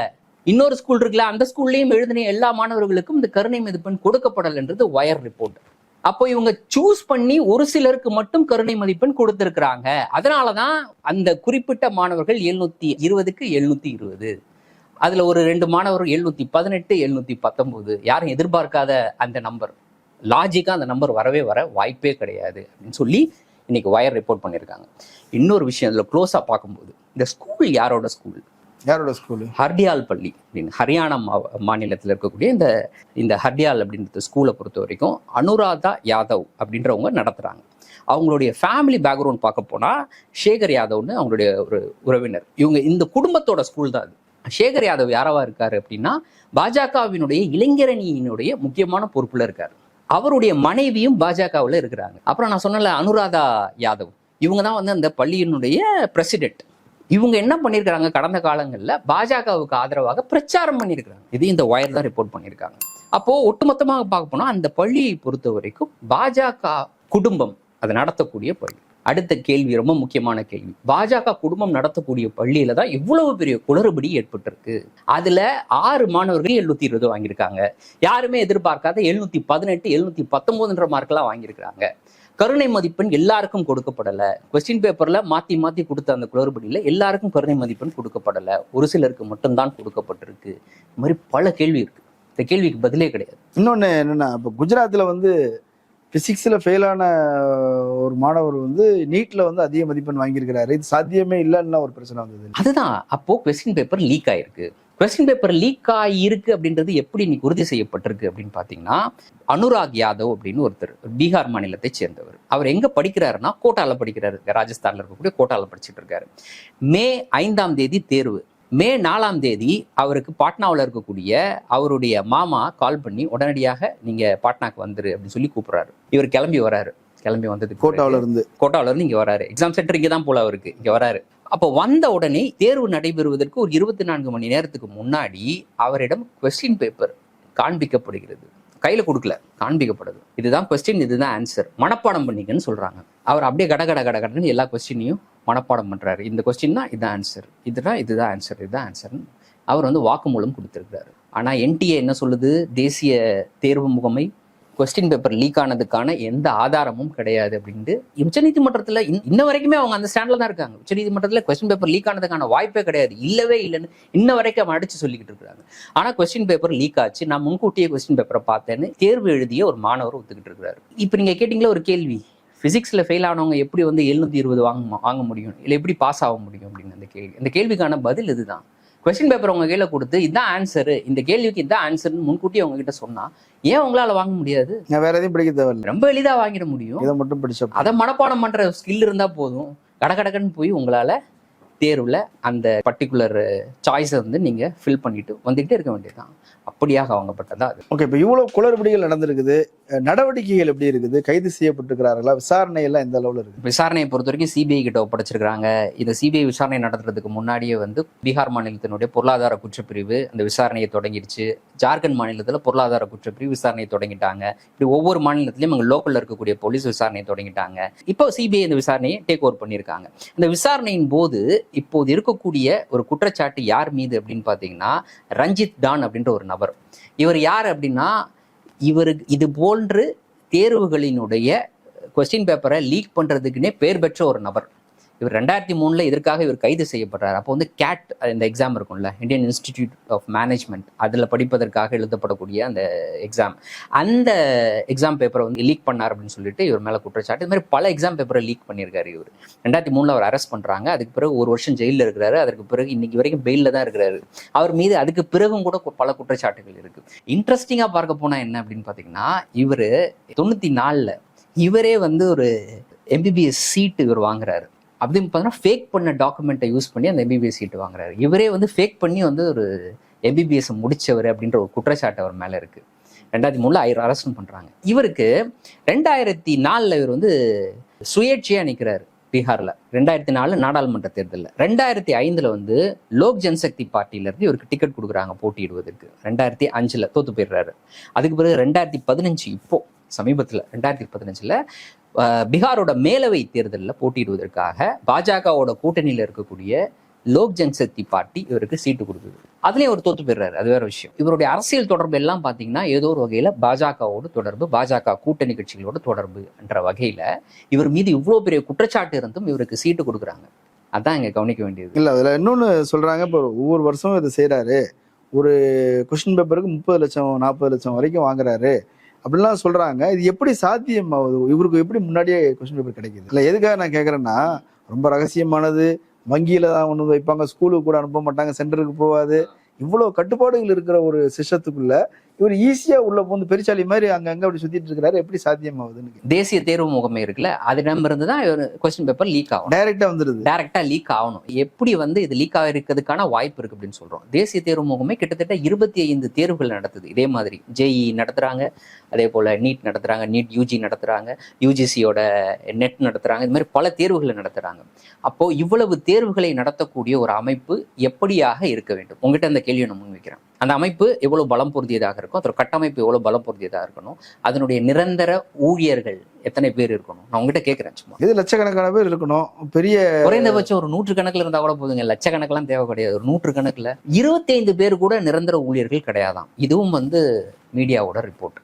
Speaker 1: இன்னொரு ஸ்கூல் இருக்குல்ல அந்த ஸ்கூல்லையும் எழுதின எல்லா மாணவர்களுக்கும் இந்த கருணை மதிப்பெண் கொடுக்கப்படலைன்றது வயர் ரிப்போர்ட் அப்போ இவங்க சூஸ் பண்ணி ஒரு சிலருக்கு மட்டும் கருணை மதிப்பெண் கொடுத்திருக்கிறாங்க. அதனாலதான் அந்த குறிப்பிட்ட மாணவர்கள் எழுநூத்தி இருபதுக்கு எழுநூத்தி இருபது. அதுல ஒரு ரெண்டு மாணவர்கள் எழுநூத்தி பதினெட்டு எழுநூத்தி பத்தொன்பது. யாரும் எதிர்பார்க்காத அந்த நம்பர் லாஜிக்கா அந்த நம்பர் வரவே வர வாய்ப்பே கிடையாது அப்படின்னு சொல்லி இன்னைக்கு வயர் ரிப்போர்ட் பண்ணியிருக்காங்க. இன்னொரு விஷயம் அதில் க்ளோஸாக பார்க்கும்போது இந்த ஸ்கூல் யாரோட ஸ்கூல்
Speaker 3: யாரோட ஸ்கூலு
Speaker 1: ஹர்டியால் பள்ளி அப்படின்னு. ஹரியானா மா- மாநிலத்தில் இருக்கக்கூடிய இந்த இந்த ஹர்டியால் அப்படின்ற ஸ்கூலை பொறுத்த வரைக்கும் அனுராதா யாதவ் அப்படின்றவங்க நடத்துகிறாங்க அவங்களுடைய ஃபேமிலி பேக்ரவுண்ட் பார்க்க போனால் சேகர் யாதவ்னு அவங்களுடைய ஒரு உறவினர். இவங்க இந்த குடும்பத்தோட ஸ்கூல் தான் அது. சேகர் யாதவ் யாராவா இருக்காரு அப்படின்னா பாஜகவினுடைய இளைஞரணியினுடைய முக்கியமான பொறுப்பில் இருக்காரு. அவருடைய மனைவியும் பாஜகவில் இருக்கிறாங்க. அப்புறம் நான் சொன்னல அனுராதா யாதவ். இவங்க தான் வந்து அந்த பள்ளியினுடைய பிரசிடென்ட் இவங்க என்ன பண்ணியிருக்காங்க கடந்த காலங்களில் பாஜகவுக்கு ஆதரவாக பிரச்சாரம் பண்ணியிருக்காங்க இது இந்த ஒயர் தான் ரிப்போர்ட் பண்ணியிருக்காங்க அப்போது ஒட்டுமொத்தமாக பார்க்க போனால் அந்த பள்ளியை பொறுத்த வரைக்கும் பாஜக குடும்பம் அதை நடத்தக்கூடிய பள்ளி. அடுத்த கேள்வி ரொம்ப முக்கியமான கேள்வி. பாஜக குடும்பம் நடத்தக்கூடிய பள்ளியில தான் இவ்வளவு பெரிய குளறுபடி ஏற்பட்டிருக்கு. அதுல ஆறு மாணவர்கள் எழுநூத்தி இருபது வாங்கியிருக்காங்க. யாருமே எதிர்பார்க்காத எழுநூத்தி பதினெட்டு எழுநூத்தி பத்தொன்பதுன்ற மார்க்கெல்லாம் வாங்கியிருக்காங்க கருணை மதிப்பெண் எல்லாருக்கும் கொடுக்கப்படல. கொஸ்டின் பேப்பர்ல மாத்தி மாத்தி கொடுத்த அந்த குளறுபடியில எல்லாருக்கும் கருணை மதிப்பெண் கொடுக்கப்படல. ஒரு சிலருக்கு மட்டும்தான் கொடுக்கப்பட்டிருக்கு. இந்த மாதிரி பல கேள்வி இருக்கு. இந்த கேள்விக்கு பதிலே கிடையாது.
Speaker 3: இன்னொன்னு என்னன்னா இப்போ குஜராத்ல வந்து ஃபிசிக்ஸில் ஃபெயிலான ஒரு மாணவர் வந்து நீட்டில் வந்து அதிக மதிப்பெண் வாங்கியிருக்கிறாரு. இது சாத்தியமே இல்லைன்னா ஒரு பிரச்சனை வந்தது.
Speaker 1: அதுதான். அப்போது கொஸ்டின் பேப்பர் லீக் ஆயிருக்கு. கொஸ்டின் பேப்பர் லீக் ஆகியிருக்கு அப்படின்றது எப்படி இன்னைக்கு உறுதி செய்யப்பட்டிருக்கு அப்படின்னு பார்த்தீங்கன்னா அனுராக் யாதவ் அப்படின்னு ஒருத்தர் பீகார் மாநிலத்தை சேர்ந்தவர். அவர் எங்கே படிக்கிறாருன்னா கோட்டாவில் படிக்கிறாரு. ராஜஸ்தானில் இருக்கக்கூடிய கோட்டாவில் படிச்சுட்டு இருக்காரு. மே ஐந்தாம் தேதி தேர்வு. மே நாலாம் தேதி அவருக்கு பாட்னாவில் இருக்கக்கூடிய அவருடைய மாமா கால் பண்ணி உடனடியாக நீங்க பாட்னாக்கு வந்துரு அப்படின்னு சொல்லி கூப்பிடுறாரு. இவர் கிளம்பி வராரு. கிளம்பி வந்ததுக்கு
Speaker 3: கோட்டாவுல இருந்து.
Speaker 1: கோட்டாவுல இருந்து இங்க வராரு. எக்ஸாம் சென்டர் இங்க தான் போல அவருக்கு. இங்க வராரு. அப்போ வந்த உடனே தேர்வு நடைபெறுவதற்கு ஒரு இருபத்தி நான்கு மணி நேரத்துக்கு முன்னாடி அவரிடம் கொஸ்டின் பேப்பர் காண்பிக்கப்படுகிறது. கையில கொடுக்கல. காண்பிக்கப்படுது. இதுதான் கொஸ்டின் இதுதான் ஆன்சர் மனப்பாடம் பண்ணிக்கன்னு சொல்றாங்க. அவர் அப்படியே கட கட கட கடன்னு எல்லா கொஸ்டினையும் மனப்பாடம் பண்ணுறாரு இந்த கொஸ்டின்னா இதுதான் ஆன்சர் இதுதான் இதுதான் ஆன்சர் இதுதான் ஆன்சர்னு அவர் வந்து வாக்குமூலம் கொடுத்துருக்கிறாரு. ஆனால் என்டிஏ என்ன சொல்லுது? தேசிய தேர்வு முகமை கொஸ்டின் பேப்பர் லீக் ஆனதுக்கான எந்த ஆதாரமும் கிடையாது அப்படின்ட்டு உச்சநீதிமன்றத்தில் இன்ன- இன்ன வரைக்குமே அவங்க அந்த ஸ்டாண்டில் தான் இருக்காங்க. உச்சநீதிமன்றத்தில் கொஸ்டின் பேப்பர் லீக் ஆனதுக்கான வாய்ப்பே கிடையாது. இல்லவே இல்லைன்னு இன்ன வரைக்கும் அவன் அடிச்சு சொல்லிக்கிட்டு இருக்கிறாங்க. ஆனால் கொஸ்டின் பேப்பர் லீக் ஆச்சு. நான் முன்கூட்டியே கொஸ்டின் பேப்பரை பார்த்தேன்னு தேர்வு எழுதிய ஒரு மாணவர் ஒத்துக்கிட்டு இருக்கிறாரு. இப்போ நீங்கள் கேட்டிங்களா ஒரு கேள்வி? பிசிக்ஸ்ல ஃபெயில் ஆனவங்க எப்படி வந்து எழுநூத்தி இருபது வாங்க வாங்க முடியும்? இல்லை எப்படி பாஸ் ஆக முடியும் அப்படின்னு அந்த கேள்வி. இந்த கேள்விக்கான பதில் இதுதான். கொஸ்டின் பேப்பர் உங்க கையில கொடுத்து இதுதான் ஆன்சர் இந்த கேள்விக்கு இதுதான் ஆன்சர்னு முன்கூட்டியே உங்ககிட்ட சொன்னா ஏன் உங்களால வாங்க முடியாது?
Speaker 3: நான் வேற எதையும் படிக்க தேவையில்லை.
Speaker 1: ரொம்ப எளிதா வாங்கிட முடியும்.
Speaker 3: இதை மட்டும் படிச்ச
Speaker 1: அதை மனப்பாடம் பண்ற ஸ்கில் இருந்தா போதும். கடகடகன்னு போய் உங்களால தேர்வுல அந்த பர்டிகுலர் சாய்ஸை வந்து நீங்க ஃபில் பண்ணிட்டு வந்துகிட்டே இருக்க வேண்டியதுதான். அப்படியாக வாங்கப்பட்டதா
Speaker 3: ஓகே இப்போ இவ்வளவு குளறுபடிகள் நடந்திருக்குது. நடவடிக்கைகள் எப்படி இருக்குது? கைது செய்யப்பட்டிருக்கிறார்களா? விசாரணை எல்லாம் எந்த அளவுல இருக்கு
Speaker 1: விசாரணையை பொறுத்த வரைக்கும் சிபிஐ கிட்ட ஒப்படைச்சிருக்காங்க இந்த சிபிஐ விசாரணை நடத்துறதுக்கு முன்னாடியே வந்து பீகார் மாநிலத்தினுடைய பொருளாதார குற்றப்பிரிவு அந்த விசாரணையை தொடங்கிடுச்சு. ஜார்க்கண்ட் மாநிலத்தில் பொருளாதார குற்றப்பிரிவு விசாரணையை தொடங்கிட்டாங்க. இப்படி ஒவ்வொரு மாநிலத்திலையும் அங்கே லோக்கல்ல இருக்கக்கூடிய போலீஸ் விசாரணையை தொடங்கிட்டாங்க. இப்போ சிபிஐ இந்த விசாரணையை டேக் ஓவர் பண்ணியிருக்காங்க. இந்த விசாரணையின் போது இப்போது இருக்கக்கூடிய ஒரு குற்றச்சாட்டு யார் மீது அப்படின்னு பார்த்தீங்கன்னா ரஞ்சித் டான் அப்படின்ற ஒரு நபர். இவர் யார் அப்படின்னா இவருக்கு இது போன்று தேர்வுகளினுடைய கொஸ்டின் பேப்பரை லீக் பண்ணுறதுக்குன்னே பேர் பெற்ற ஒரு நபர். இவர் ரெண்டாயிரத்தி மூணில் இதற்காக இவர் கைது செய்யப்படுறார். அப்போ வந்து கேட் இந்த எக்ஸாம் இருக்கும்ல இந்தியன் இன்ஸ்டிடியூட் ஆஃப் மேனேஜ்மெண்ட் அதில் படிப்பதற்காக எழுதப்படக்கூடிய அந்த எக்ஸாம் அந்த எக்ஸாம் பேப்பரை வந்து லீக் பண்ணார் அப்படின்னு சொல்லிட்டு இவர் மேலே குற்றச்சாட்டு. இது மாதிரி பல எக்ஸாம் பேப்பரை லீக் பண்ணியிருக்காரு இவர். ரெண்டாயிரத்தி மூணில் அவர் அரெஸ்ட் பண்ணுறாங்க அதுக்கு பிறகு ஒரு வருஷம் ஜெயிலில் இருக்கிறாரு. அதற்கு பிறகு இன்னைக்கு வரைக்கும் பெயிலில் தான் இருக்கிறாரு. அவர் மீது அதுக்கு பிறகும் கூட கு- பல குற்றச்சாட்டுகள் இருக்குது இன்ட்ரெஸ்டிங்காக பார்க்க போனால் என்ன அப்படின்னு பார்த்தீங்கன்னா இவர் தொண்ணூற்றி நாலில் இவரே வந்து ஒரு எம்பிபிஎஸ் சீட்டு இவர் வாங்குறாரு. அப்படின்னு பார்த்தீங்கன்னா ஃபேக் பண்ண டாக்குமெண்ட்டை யூஸ் பண்ணி அந்த எம்பிபிஎஸ் சீட்டு வாங்குறாரு. இவரே வந்து ஃபேக் பண்ணி வந்து ஒரு எம்பிபிஎஸ் முடிச்சவர் அப்படின்ற ஒரு குற்றச்சாட்டு அவர் மேலே இருக்கு. ரெண்டாயிரத்தி மூணில் ஐ அரெஸ்ட் பண்ணுறாங்க இவருக்கு ரெண்டாயிரத்தி நாலில் இவர் வந்து சுயேட்சையாக நிற்கிறாரு பீகாரில். ரெண்டாயிரத்தி நாலு நாடாளுமன்ற தேர்தலில். ரெண்டாயிரத்தி ஐந்தில் வந்து லோக் ஜன்சக்தி பார்ட்டியிலேருந்து இவருக்கு டிக்கெட் கொடுக்குறாங்க போட்டியிடுவதற்கு. ரெண்டாயிரத்தி அஞ்சில் தோத்து போயிடுறாரு. அதுக்கு பிறகு ரெண்டாயிரத்தி பதினஞ்சு இப்போ சமீபத்தில் ரெண்டாயிரத்தி பதினஞ்சில் பீகாரோட மேலவை தேர்தலில் போட்டியிடுவதற்காக பாஜகவோட கூட்டணியில் இருக்கக்கூடிய லோக் ஜன்சக்தி பார்ட்டி இவருக்கு சீட்டு கொடுக்குது அதுலேயும் அவர் தோத்து போயிடுறாரு. அது வேற விஷயம். இவருடைய அரசியல் தொடர்பு எல்லாம் பார்த்தீங்கன்னா ஏதோ ஒரு வகையில் பாஜகவோடு தொடர்பு பாஜக கூட்டணி கட்சிகளோட தொடர்பு என்ற வகையில் இவர் மீது இவ்வளோ பெரிய குற்றச்சாட்டு இருந்தும் இவருக்கு சீட்டு கொடுக்குறாங்க. அதான் இங்கே கவனிக்க வேண்டியது.
Speaker 3: இல்லை அதில் இன்னொன்று சொல்கிறாங்க இப்போ ஒவ்வொரு வருஷமும் இதை செய்கிறாரு ஒரு கொஷின் பேப்பருக்கு முப்பது லட்சம் நாற்பது லட்சம் வரைக்கும் வாங்குறாரு. அப்படிலாம் சொல்றாங்க. இது எப்படி சாத்தியம் ஆகுது இவருக்கு எப்படி முன்னாடியே கொஸ்டின் பேப்பர் கிடைக்குது? இல்லை எதுக்காக நான் கேக்குறேன்னா ரொம்ப ரகசியமானது. வங்கியில் தான் ஒன்று வைப்பாங்க. ஸ்கூலுக்கு கூட அனுப்ப மாட்டாங்க. சென்டருக்கு போகாது. இவ்வளவு கட்டுப்பாடுகள் இருக்கிற ஒரு சிஸ்டத்துக்குள்ள இவர் ஈஸியா உள்ள போந்து பெருச்சாலி மாதிரி அங்கங்க அப்படி சுத்திட்டு இருக்கிறாரு. எப்படி சாத்தியமாகுதுன்னு.
Speaker 1: தேசிய தேர்வு முகமை இருக்குல்ல அதிடமிருந்து தான் கொஸ்டின் பேப்பர் லீக் ஆகும்
Speaker 3: டைரக்டா வந்துருது.
Speaker 1: டைரக்டா லீக் ஆகணும். எப்படி வந்து இது லீக் ஆகிறதுக்கான வாய்ப்பு இருக்கு அப்படின்னு சொல்றோம். தேசிய தேர்வு முகமை கிட்டத்தட்ட இருபத்தி ஐந்து தேர்வுகள் நடத்துது. இதே மாதிரி ஜேஇ நடத்துறாங்க அதே போல நீட் நடத்துறாங்க நீட் யூஜி நடத்துறாங்க யூஜிசியோட நெட் நடத்துறாங்க இது மாதிரி பல தேர்வுகளை நடத்துறாங்க. அப்போ இவ்வளவு தேர்வுகளை நடத்தக்கூடிய ஒரு அமைப்பு எப்படியாக இருக்க வேண்டும்? உங்ககிட்ட அந்த கேள்வியை நான் முன்வைக்கிறேன் அந்த அமைப்பு எவ்வளவு பலம் பொருந்தியதாக இருக்கும் அதோட கட்டமைப்பு எவ்வளவு பலம் பொருந்தியதாக இருக்கணும் அதனுடைய நிரந்தர ஊழியர்கள் எத்தனை பேர் இருக்கணும்? நான் உங்ககிட்ட கேட்கிறேன் சும்மா.
Speaker 3: இது லட்சக்கணக்கான பேர் இருக்கணும். பெரிய
Speaker 1: குறைந்தபட்சம் ஒரு நூற்று கணக்குல இருந்தா கூட போதுங்க. லட்சக்கணக்கெல்லாம் தேவை கிடையாது. ஒரு நூற்று கணக்குல இருபத்தி ஐந்து பேர் கூட நிரந்தர ஊழியர்கள் கிடையாதாம். இதுவும் வந்து மீடியாவோட ரிப்போர்ட்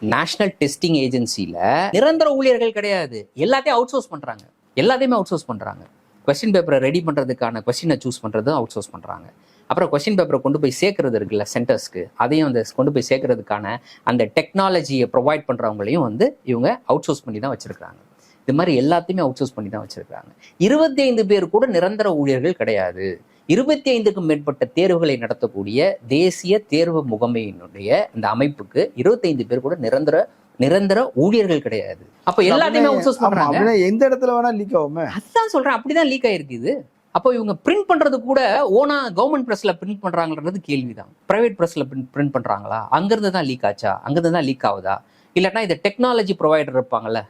Speaker 1: நேஷனல் டெஸ்டிங் ஏஜென்சில நிரந்தர ஊழியர்கள் கிடையாது. எல்லாத்தையும் அவுட் சோர்ஸ் பண்றாங்க. எல்லாத்தையுமே அவுட் சோர்ஸ் பண்றாங்க. கொஸ்டின் பேப்பரை ரெடி பண்றதுக்கான கொஸ்டினை சூஸ் பண்றதும் அவுட் சோர்ஸ் பண்றாங்க. அப்புறம் கொஸ்டின் பேப்பரை கொண்டு போய் சேர்க்கறது இருக்குல்ல சென்டர்ஸ்க்கு அதையும் அந்த கொண்டு போய் சேர்க்கறதுக்கான அந்த டெக்னாலஜியை ப்ரொவைட் பண்றவங்களையும் வந்து இவங்க அவுட் சோர்ஸ் பண்ணி தான் வச்சிருக்காங்க இது மாதிரி எல்லாத்தையுமே அவுட் சோர்ஸ் பண்ணி தான் வச்சிருக்காங்க இருபத்தி ஐந்து பேர் கூட நிரந்தர ஊழியர்கள் கிடையாது. இருபத்தி ஐந்துக்கும் மேற்பட்ட தேர்வுகளை நடத்தக்கூடிய தேசிய தேர்வு முகமையினுடைய இந்த அமைப்புக்கு இருபத்தைந்து பேர் கூட நிரந்தர நிரந்தர ஊழியர்கள் கிடையாது. அப்ப எல்லாத்தையுமே அவுட் சோர்ஸ்
Speaker 3: ஆமா,
Speaker 1: பண்றாங்க
Speaker 3: எந்த இடத்துல வேணா லீக் ஆகுமே.
Speaker 1: அதுதான் சொல்றேன் அப்படிதான் லீக் ஆயிருக்கு இது. அப்போ இவங்க பிரிண்ட் பண்றது கூட ஓனா கவர்மெண்ட் பிரஸ்ல பிரிண்ட் பண்றாங்கன்றது கேள்விதான். பிரைவேட் பிரஸ்ல பிரிண்ட் பண்றாங்களா? அங்கிருந்து தான் லீக் ஆச்சா? அங்கிருந்து தான் லீக் ஆகுதா? இல்லைன்னா இது டெக்னாலஜி ப்ரொவைடர் இருப்பாங்கல்ல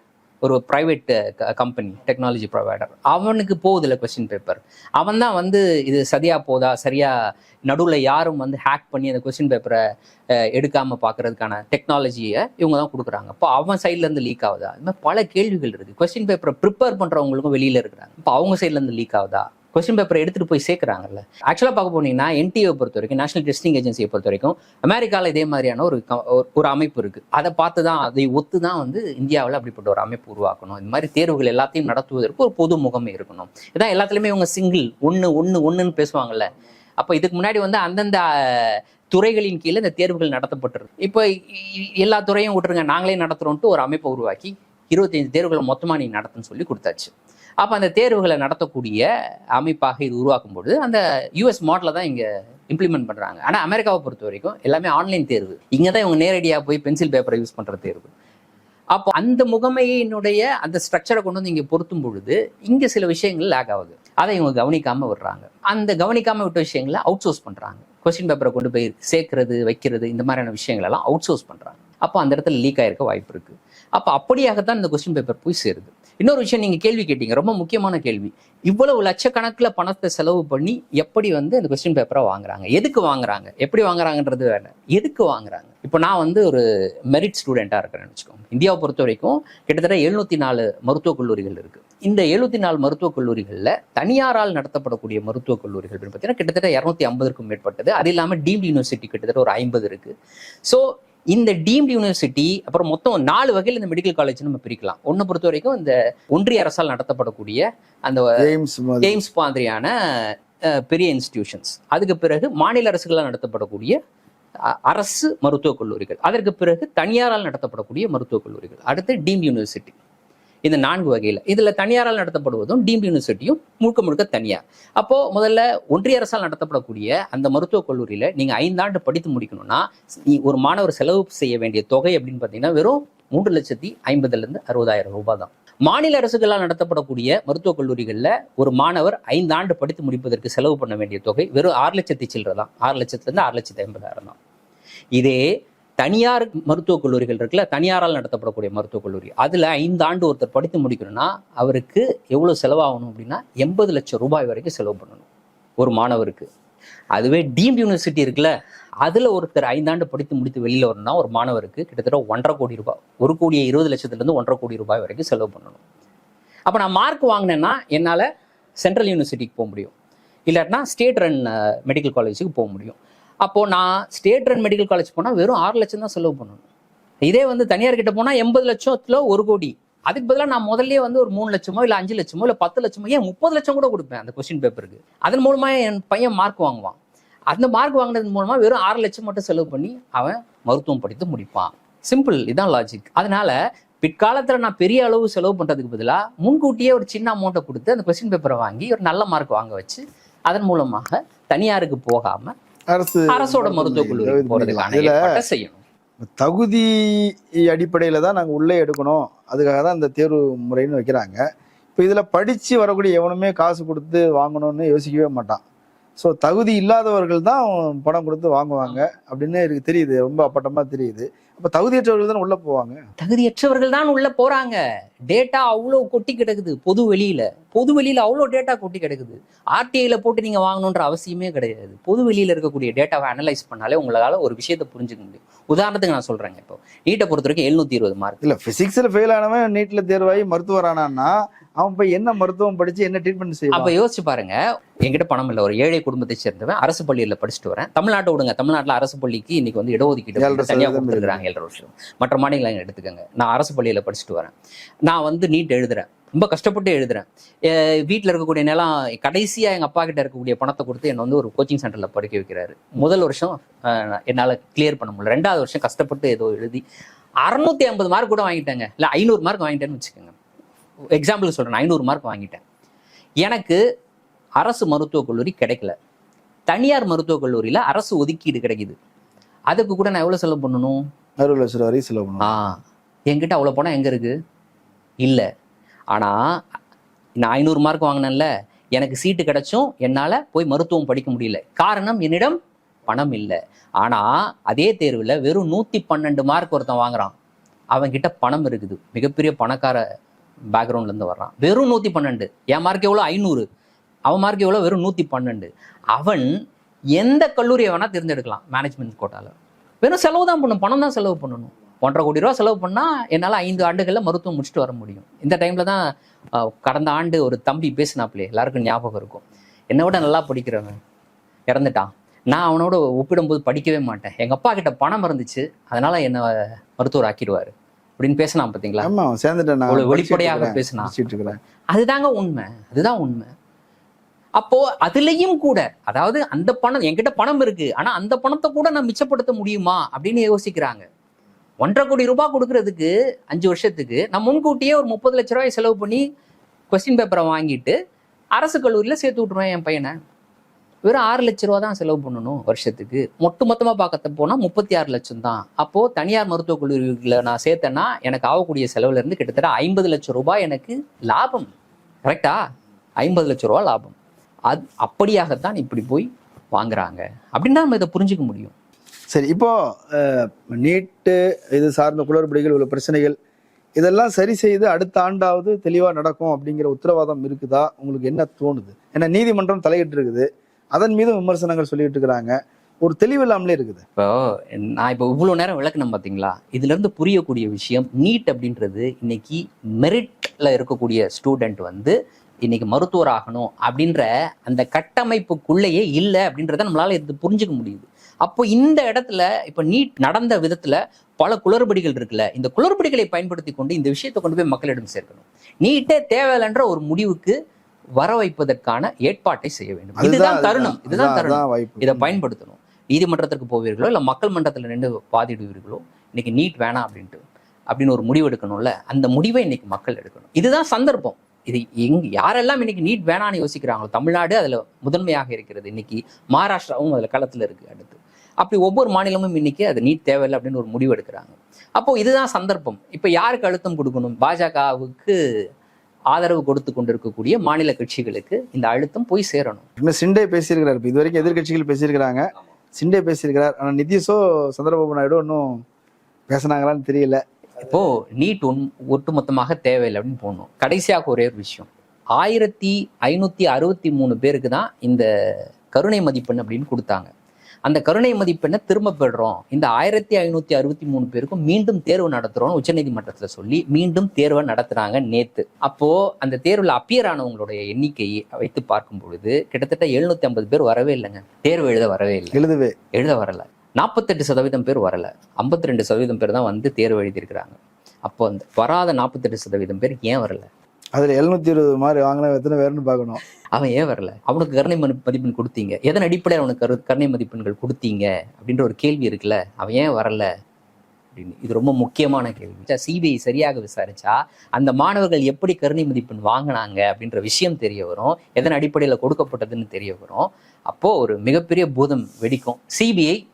Speaker 1: ஒரு ப்ரைவேட் கம்பெனி டெக்னாலஜி ப்ரொவைடர் அவனுக்கு போகுதுல கொஸ்டின் பேப்பர் அவன் தான் வந்து இது சரியா போதா? சரியா நடுவில் யாரும் வந்து ஹேக் பண்ணி அந்த கொஸ்டின் பேப்பரை எடுக்காமல் பார்க்கறதுக்கான டெக்னாலஜியை இவங்க தான் கொடுக்குறாங்க. அப்போ அவன் சைட்லேருந்து லீக் ஆகுதா? இது மாதிரி பல கேள்விகள் இருக்குது கொஸ்டின் பேப்பரை ப்ரிப்பேர் பண்ணுறவங்களுக்கும் வெளியில் இருக்கிறாங்க. இப்போ அவங்க சைட்லேருந்து லீக் ஆகுதா? கொஸ்டின் பேப்பரை எடுத்துட்டு போய் சேர்க்குறாங்கல்ல. ஆக்சுவலாக பார்க்க போனீங்கன்னா என்டிஏ பொறுத்த வரைக்கும் நேஷனல் டெஸ்டிங் ஏஜென்சியை பொறுத்த வரைக்கும் அமெரிக்காவில் இதே மாதிரியான ஒரு க- ஒரு- ஒரு அமைப்பு இருக்கு. அதை பார்த்து தான் அதை ஒத்து தான் வந்து இந்தியாவில் அப்படிப்பட்ட ஒரு அமைப்பு உருவாக்கணும். இந்த மாதிரி தேர்வுகள் எல்லாத்தையும் நடத்துவதற்கு ஒரு பொது முகமை இருக்கணும். இதான் எல்லாத்துலேயுமே இவங்க சிங்கிள் ஒன்று ஒன்று ஒன்றுன்னு பேசுவாங்கல்ல. அப்போ இதுக்கு முன்னாடி வந்து அந்தந்த துறைகளின் கீழே இந்த தேர்வுகள் நடத்தப்பட்டிருக்கு. இப்போ எல்லா துறையும் விட்டுருங்க நாங்களே நடத்துகிறோன்ட்டு ஒரு அமைப்பை உருவாக்கி இருபத்தைந்து தேர்வுகளை மொத்தமாக நீ நடத்துன்னு சொல்லி கொடுத்தாச்சு. அப்போ அந்த தேர்வுகளை நடத்தக்கூடிய அமைப்பாக இது உருவாக்கும் பொழுது அந்த யூஎஸ் மாடலை தான் இங்கே இம்ப்ளிமெண்ட் பண்ணுறாங்க ஆனால் அமெரிக்காவை பொறுத்த வரைக்கும் எல்லாமே ஆன்லைன் தேர்வு. இங்கே தான் இவங்க நேரடியாக போய் பென்சில் பேப்பரை யூஸ் பண்ணுற தேர்வு. அப்போ அந்த முகமையினுடைய அந்த ஸ்ட்ரக்சரை கொண்டு வந்து இங்கே பொருத்தும் பொழுது இங்கே சில விஷயங்கள் லேக் ஆகுது. அதை இவங்க கவனிக்காம விடுறாங்க. அந்த கவனிக்காம விட்ட விஷயங்களை அவுட் சோர்ஸ் பண்றாங்க. கொஸ்டின் பேப்பரை கொண்டு போய் சேர்க்கறது வைக்கிறது இந்த மாதிரியான விஷயங்கள் எல்லாம் அவுட் சோர்ஸ் பண்றாங்க. அப்போ அந்த இடத்துல லீக் ஆயிருக்க வாய்ப்பு இருக்கு. அப்போ அப்படியாகத்தான் இந்த கொஸ்டின் பேப்பர் போய் சேருது. இன்னொரு விஷயம் நீங்க கேள்வி கேட்டீங்க ரொம்ப முக்கியமான கேள்வி. இவ்வளவு லட்சக்கணக்கில் பணத்தை செலவு பண்ணி எப்படி வந்து இந்த கொஸ்டின் பேப்பரை வாங்குறாங்க? எதுக்கு வாங்குறாங்க? எப்படி வாங்குறாங்கன்றது வேற. எதுக்கு வாங்குறாங்க? இப்போ நான் வந்து ஒரு மெரிட் ஸ்டூடெண்ட்டாக இருக்கிறேன்னு வச்சுக்கோங்க. இந்தியாவை பொறுத்த வரைக்கும் கிட்டத்தட்ட எழுநூற்றி நாலு மருத்துவக் கல்லூரிகள் இருக்குது இந்த எழுபத்தி நாலு மருத்துவக் கல்லூரிகளில் தனியாரால் நடத்தப்படக்கூடிய மருத்துவக் கல்லூரிகள் பார்த்தீங்கன்னா கிட்டத்தட்ட இரநூத்தி ஐம்பதுக்கும் மேற்பட்டது. அது இல்லாமல் டீம்டு யூனிவர்சிட்டி கிட்டத்தட்ட ஒரு ஐம்பது இருக்குது ஸோ இந்த டீம்டு யூனிவர்சிட்டி அப்புறம் மொத்தம் நாலு வகையில் இந்த மெடிக்கல் காலேஜ் நம்ம பிரிக்கலாம். ஒன்றை பொறுத்த வரைக்கும் இந்த ஒன்றிய அரசால் நடத்தப்படக்கூடிய அந்த
Speaker 3: எய்ம்ஸ் மாதிரி.
Speaker 1: எய்ம்ஸ் மாதிரியான பெரிய இன்ஸ்டிடியூஷன்ஸ் அதுக்கு பிறகு மாநில அரசுகளால் நடத்தப்படக்கூடிய அரசு மருத்துவக் கல்லூரிகள். அதற்கு பிறகு தனியாரால் நடத்தப்படக்கூடிய மருத்துவக் கல்லூரிகள். அடுத்து டீம் யூனிவர்சிட்டி. இந்த நான்கு வகையில். இதில் தனியாரால் நடத்தப்படுவதும் டீம்டு யூனிவர்சிட்டியும் முழுக்க முழுக்க தனியார் அப்போது முதல்ல ஒன்றிய அரசால் நடத்தப்படக்கூடிய அந்த மருத்துவக் கல்லூரியில் நீங்கள் ஐந்தாண்டு படித்து முடிக்கணும்னா நீ ஒரு மாணவர் செலவு செய்ய வேண்டிய தொகை அப்படின்னு பார்த்தீங்கன்னா வெறும் மூன்று லட்சத்தி ஐம்பதுலேருந்து அறுபதாயிரம் ரூபாய் தான். மாநில அரசுகளால் நடத்தப்படக்கூடிய மருத்துவக் கல்லூரிகளில் ஒரு மாணவர் ஐந்தாண்டு படித்து முடிப்பதற்கு செலவு பண்ண வேண்டிய தொகை வெறும் ஆறு லட்சத்தி சில்லறை தான். ஆறு லட்சத்துலேருந்து ஆறு லட்சத்தி ஐம்பதாயிரம் தான். இதே தனியார் மருத்துவக் கல்லூரிகள் இருக்குல்ல தனியாரால் நடத்தப்படக்கூடிய மருத்துவக் கல்லூரி. அதில் ஐந்து ஆண்டு ஒருத்தர் படித்து முடிக்கணும்னா அவருக்கு எவ்வளோ செலவாகணும் அப்படின்னா எண்பது லட்சம் ரூபாய் வரைக்கும் செலவு பண்ணணும் ஒரு மாணவருக்கு. அதுவே டீம்டு யூனிவர்சிட்டி இருக்குல்ல அதில் ஒருத்தர் ஐந்தாண்டு படித்து முடித்து வெளியில் வரணும்னா ஒரு மாணவருக்கு கிட்டத்தட்ட ஒன்றரை கோடி ரூபாய் ஒரு கோடியே இருபது லட்சத்துலேருந்து ஒன்றரை கோடி ரூபாய் வரைக்கும் செலவு பண்ணணும். அப்போ நான் மார்க் வாங்கினேன்னா என்னால் சென்ட்ரல் யூனிவர்சிட்டிக்கு போக முடியும். இல்லாட்டினா ஸ்டேட் ரன் மெடிக்கல் காலேஜுக்கு போக முடியும். அப்போது நான் ஸ்டேட் ரன் மெடிக்கல் காலேஜ் போனால் வெறும் ஆறு லட்சம் தான் செலவு பண்ணணும். இதே வந்து தனியார் கிட்ட போனால் எண்பது லட்சத்தில் ஒரு கோடி. அதுக்கு பதிலாக நான் முதல்லே வந்து ஒரு மூணு லட்சமோ இல்லை அஞ்சு லட்சமோ இல்லை பத்து லட்சமோ ஏன் முப்பது லட்சம் கூட கொடுப்பேன் அந்த கொஸ்டின் பேப்பருக்கு அதன் மூலமாக என் பையன் மார்க் வாங்குவான். அந்த மார்க் வாங்கினது மூலமாக வெறும் ஆறு லட்சம் மட்டும் செலவு பண்ணி அவன் மருத்துவம் படித்து முடிப்பான். சிம்பிள் இதான் லாஜிக் அதனால பிற்காலத்தில் நான் பெரிய அளவு செலவு பண்ணுறதுக்கு பதிலாக முன்கூட்டியே ஒரு சின்ன அமௌண்ட்டை கொடுத்து அந்த கொஸ்டின் பேப்பரை வாங்கி ஒரு நல்ல மார்க் வாங்க வச்சு அதன் மூலமாக தனியாருக்கு போகாமல்
Speaker 3: அரசு
Speaker 1: அரசோட மருத்துவக் போறதுக்கான ஏற்பாட்டை செய்யணும்.
Speaker 3: தகுதி அடிப்படையில தான் நாங்க உள்ளே எடுக்கணும். அதுக்காக தான் இந்த தேர்வு முறைன்னு வைக்கிறாங்க. இப்போ இதுல படிச்சு வரக்கூடிய எவனுமே காசு கொடுத்து வாங்கணும்னு யோசிக்கவே மாட்டான். ஸோ தகுதி இல்லாதவர்கள் தான் பணம் கொடுத்து வாங்குவாங்க அப்படின்னு எனக்கு தெரியுது. ரொம்ப அப்பட்டமா தெரியுது. அப்ப தகுதியற்றவர்கள் தான் உள்ள போவாங்க?
Speaker 1: தகுதியற்றவர்கள் தான் உள்ள போறாங்க. டேட்டா அவ்வளோ கொட்டி கிடக்குது பொது வெளியில. பொது வெளியில அவ்வளோ டேட்டா கொட்டி கிடக்குது. ஆர்டிஐல போட்டு நீங்க வாங்கணுன்ற அவசியமே கிடையாது. பொது வெளியில இருக்கக்கூடிய டேட்டாவை அனலைஸ் பண்ணாலே உங்களால ஒரு விஷயத்தை புரிஞ்சுக்க முடியும். உதாரணத்துக்கு நான் சொல்றேங்க இப்போ. நீட்டை பொறுத்த வரைக்கும் எழுநூத்தி இருபது மார்க்
Speaker 3: இல்ல பிசிக்ஸ்ல ஃபெயில் ஆனவன் நீட்ல தேர்வாகி மருத்துவர் ஆனான்னா அவன் போய் என்ன மருத்துவம் படிச்சு என்ன ட்ரீட்மெண்ட்
Speaker 1: அப்ப
Speaker 3: செய்வான்
Speaker 1: யோசிச்சு பாருங்க. என்கிட்ட பணம் இல்லை. ஒரு ஏழை குடும்பத்தை சேர்ந்தவன் அரசு பள்ளியில படிச்சுட்டு வரேன். தமிழ்நாட்டை விடுங்க. தமிழ்நாட்டுல அரசு பள்ளிக்கு இன்னைக்கு வந்து இடஒதுக்கீடு
Speaker 3: ஏழரை
Speaker 1: தனியா
Speaker 3: சதவீதம்
Speaker 1: கொடுத்துருக்காங்க ஏழரை வருஷம். மற்ற மாநிலங்களை எடுத்துக்கோங்க. நான் அரசு பள்ளியில படிச்சுட்டு வரேன். நான் வந்து நீட் எழுதுறேன். ரொம்ப கஷ்டப்பட்டு எழுதுறேன். வீட்ல இருக்கக்கூடிய நிலம் கடைசியா எங்க அப்பா கிட்ட இருக்கக்கூடிய பணத்தை கொடுத்து என்னை வந்து ஒரு கோச்சிங் சென்டர்ல படிக்க வைக்கிறாரு. முதல் வருஷம் என்னால கிளியர் பண்ண முடியல. ரெண்டாவது வருஷம் கஷ்டப்பட்டு ஏதோ எழுதி அறுநூத்தி ஐம்பது மார்க் கூட வாங்கிட்டேங்க. இல்ல ஐநூறு மார்க் வாங்கிட்டேன்னு வச்சுக்கோங்க. எக்ஸாம்பிள் சொல்றேன் ஐநூறு மார்க் வாங்கிட்டேன். எனக்கு அரசு மருத்துவக் கல்லூரி கிடைக்கல. தனியார் மருத்துவக் கல்லூரியில அரசு ஒதுக்கீடு கிடைக்குது. அதுக்கு கூட நான் எவ்வளவு செலவு பண்ணணும்?
Speaker 3: அறுபது லட்சம் ரூபாய் வரைக்கும் செலவு
Speaker 1: ஆ
Speaker 3: பண்ணுவாங்க
Speaker 1: என்கிட்ட அவ்வளோ பணம் எங்கே இருக்கு? இல்லை. ஆனால் நான் ஐநூறு மார்க் வாங்கினேன்ல எனக்கு சீட்டு கிடைச்சும் என்னால் போய் மருத்துவம் படிக்க முடியல. காரணம் என்னிடம் பணம் இல்லை. ஆனால் அதே தேர்வில் வெறும் நூற்றி பன்னெண்டு மார்க் ஒருத்தன் வாங்குறான். அவன்கிட்ட பணம் இருக்குது. மிகப்பெரிய பணக்கார பேக்ரவுண்ட்லேருந்து வர்றான். வெறும் நூற்றி பன்னெண்டு. என் மார்க் எவ்வளோ? ஐநூறு. அவன் மார்க் எவ்வளோ? வெறும் நூற்றி பன்னெண்டு. அவன் எந்த கல்லூரியை வேணால் தேர்ந்தெடுக்கலாம் மேனேஜ்மெண்ட் கோட்டாவில் வெறும் செலவு தான் பண்ணணும் பணம் தான் செலவு பண்ணணும். ஒன்றரை கோடி ரூபா செலவு பண்ணால் என்னால் ஐந்து ஆண்டுகளில் மருத்துவம் முடிச்சுட்டு வர முடியும். இந்த டைமில் தான் கடந்த ஆண்டு ஒரு தம்பி பேசினாப்லே. எல்லாருக்கும் ஞாபகம் இருக்கும். என்னை விட நல்லா படிக்கிறவன். இறந்துட்டான். நான் அவனோட ஒப்பிடும்போது படிக்கவே மாட்டேன். எங்கள் அப்பா கிட்ட பணம் இருந்துச்சு. அதனால் என்னை மருத்துவர் ஆக்கிடுவார். அப்படின்னு பேசினான் பார்த்தீங்களா
Speaker 3: ஆமா சேர்ந்துட்டேன்.
Speaker 1: வெளிப்படையாக பேசினா. அதுதாங்க உண்மை அதுதான் உண்மை. அப்போ அதுலயும் கூட அதாவது அந்த பணம் என்கிட்ட பணம் இருக்கு ஆனா அந்த பணத்தை கூட நான் மிச்சப்படுத்த முடியுமா அப்படின்னு யோசிக்கிறாங்க. ஒன்றரை கோடி ரூபாய் கொடுக்கறதுக்கு அஞ்சு வருஷத்துக்கு நான் முன்கூட்டியே ஒரு முப்பது லட்ச ரூபாய் செலவு பண்ணி கொஸ்டின் பேப்பரை வாங்கிட்டு அரசு கல்லூரியில சேர்த்து விட்டுருவேன் என் பையனை. வெறும் ஆறு லட்ச ரூபா தான் செலவு பண்ணணும் வருஷத்துக்கு. மொட்டு மொத்தமாக பார்க்கத்த போனால் முப்பத்தி ஆறு லட்சம் தான் அப்போது தனியார் மருத்துவக் கல்லூரிகளை நான் சேர்த்தேன்னா எனக்கு ஆகக்கூடிய செலவுலேருந்து கிட்டத்தட்ட ஐம்பது லட்சம் ரூபாய் எனக்கு லாபம். கரெக்டா ஐம்பது லட்ச ரூபா லாபம். அது அப்படியாகத்தான் இப்படி போய் வாங்குறாங்க. அப்படின்னா நம்ம இதை புரிஞ்சுக்க முடியும்.
Speaker 3: சரி இப்போ நீட்டு இது சார்ந்த குளறுபடிகள் உள்ள பிரச்சனைகள் இதெல்லாம் சரி செய்து அடுத்த ஆண்டாவது தெளிவாக நடக்கும் அப்படிங்கிற உத்தரவாதம் இருக்குதா? உங்களுக்கு என்ன தோணுது? ஏன்னா நீதிமன்றம் தலையிட்டு இருக்குது அதன் மீது விமர்சனங்கள் சொல்லிட்டு இருக்கிறாங்க. ஒரு தெளிவு இல்லாமலே இருக்குது.
Speaker 1: இப்போ நான் இப்போ இவ்வளோ நேரம் விளக்குனேன் பார்த்தீங்களா? இதுல இருந்து புரியக்கூடிய விஷயம் நீட் அப்படின்றது இன்னைக்கு மெரிட்ல இருக்கக்கூடிய ஸ்டூடெண்ட் வந்து இன்னைக்கு மருத்துவர் ஆகணும் அப்படின்ற அந்த கட்டமைப்புக்குள்ளேயே இல்லை அப்படின்றத நம்மளால இது புரிஞ்சுக்க முடியுது. அப்போ இந்த இடத்துல இப்போ நீட் நடந்த விதத்துல பல குளறுபடிகள் இருக்குல்ல? இந்த குளறுபடிகளை பயன்படுத்தி கொண்டு இந்த விஷயத்தை கொண்டு போய் மக்களிடம் சேர்க்கணும். நீட்டே தேவையில்லைன்ற ஒரு முடிவுக்கு வர வைப்பதற்கான ஏற்பாட்டை செய்ய வேண்டும். இதுதான் தருணம். இதுதான் தருணம். இதை பயன்படுத்தணும். நீதிமன்றத்திற்கு போவீர்களோ இல்லை மக்கள் மன்றத்தில் நின்று வாதிடுவீர்களோ இன்னைக்கு நீட் வேணாம் அப்படின்ட்டு அப்படின்னு ஒரு முடிவு எடுக்கணும்ல அந்த முடிவை இன்னைக்கு மக்கள் எடுக்கணும். இதுதான் சந்தர்ப்பம். இது எங் யாரெல்லாம் இன்னைக்கு நீட் வேணாம்னு யோசிக்கிறாங்களோ தமிழ்நாடு அதில் முதன்மையாக இருக்கிறது. இன்னைக்கு மகாராஷ்டிராவும் அதில் களத்தில் இருக்கு அடுத்து. அப்படி ஒவ்வொரு மாநிலமும் இன்னைக்கு அது நீட் தேவையில்லை அப்படின்னு ஒரு முடிவு எடுக்கிறாங்க. அப்போ இதுதான் சந்தர்ப்பம். இப்போ யாருக்கு அழுத்தம் கொடுக்கணும்? பாஜகவுக்கு ஆதரவு கொடுத்து கொண்டிருக்கக்கூடிய மாநில கட்சிகளுக்கு இந்த அழுத்தம் போய் சேரணும்.
Speaker 3: இன்னும் சிண்டே பேசியிருக்கிறார். இப்போ இது வரைக்கும் எதிர்கட்சிகள் பேசியிருக்கிறாங்க. சிண்டே பேசியிருக்கிறார். ஆனா நிதிஷோ சந்திரபாபு நாயுடு இன்னும் பேசுனாங்களான்னு தெரியல.
Speaker 1: இப்போ நீட் ஒன் ஒட்டுமொத்தமாக தேவையில்லை அப்படின்னு போடணும். கடைசியாக ஒரே ஒரு விஷயம். ஆயிரத்தி ஐநூத்தி அறுபத்தி மூணு பேருக்கு தான் இந்த கருணை மதிப்பெண் அப்படின்னு கொடுத்தாங்க. அந்த கருணை மதிப்பெண்ணை திரும்ப பெறுறோம். இந்த ஆயிரத்தி ஐநூத்தி அறுபத்தி மூணு பேருக்கும் மீண்டும் தேர்வு நடத்துறோம் உச்சநீதிமன்றத்துல சொல்லி மீண்டும் தேர்வை நடத்துனாங்க நேத்து. அப்போ அந்த தேர்வுல அப்பியர் ஆனவங்களுடைய எண்ணிக்கையை வைத்து பார்க்கும் பொழுது கிட்டத்தட்ட எழுநூத்தி ஐம்பது பேர் வரவே இல்லைங்க. தேர்வு எழுத வரவே இல்லை.
Speaker 3: எழுதுவே.
Speaker 1: எழுத வரல. நாற்பத்தெட்டு சதவீதம் பேர் வரல. ஐம்பத்தி ரெண்டு சதவீதம் பேர் தான் வந்து தேர்வு எழுதியிருக்கிறாங்க. அப்போ அந்த வராத நாற்பத்தெட்டு சதவீதம் பேர் ஏன் வரல?
Speaker 3: அதுல எழுநூத்தி இருபது மாதிரி வாங்கினா எத்தனை பேருன்னு பார்க்கணும்.
Speaker 1: அவன் ஏன் வரல? அவனுக்கு கருணை மதி- மதிப்பெண் கொடுத்தீங்க. எதன் அடிப்படையில் அவனுக்கு கரு கருணை மதிப்பெண்கள் கொடுத்தீங்க? அப்படின்ற ஒரு கேள்வி இருக்குல்ல. அவன் ஏன் வரல? அப்படின்னு. இது ரொம்ப முக்கியமான கேள்வி. சிபிஐ சரியாக விசாரிச்சா அந்த மாணவர்கள் எப்படி கருணை மதிப்பெண் வாங்கினாங்க அப்படின்ற விஷயம் தெரிய வரும். எதன் அடிப்படையில் கொடுக்கப்பட்டதுன்னு தெரிய வரும். அப்போ ஒரு மிகப்பெரிய பூதம் வெடிக்கும். சிபிஐ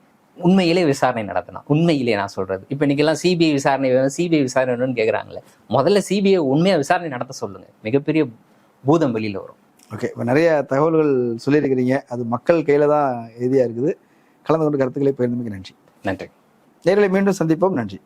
Speaker 1: உண்மையிலே விசாரணை நடத்தணும். உண்மையிலே நான் சொல்றது. இப்போ இன்னைக்கெல்லாம் சிபிஐ விசாரணை வேணும் சிபிஐ விசாரணை வேணும்னு கேட்குறாங்களே முதல்ல சிபிஐ உண்மையா விசாரணை நடத்த சொல்லுங்க. மிகப்பெரிய பூதம் வெளியில வரும்.
Speaker 3: ஓகே இப்போ நிறைய தகவல்கள் சொல்லியிருக்கிறீங்க. அது மக்கள் கையில தான் எதிரியா இருக்குது. கலந்து கொண்டு கருத்துக்களை பகிர்ந்தமைக்கு நன்றி.
Speaker 1: நன்றி.
Speaker 3: நேரில் மீண்டும் சந்திப்போம். நன்றி.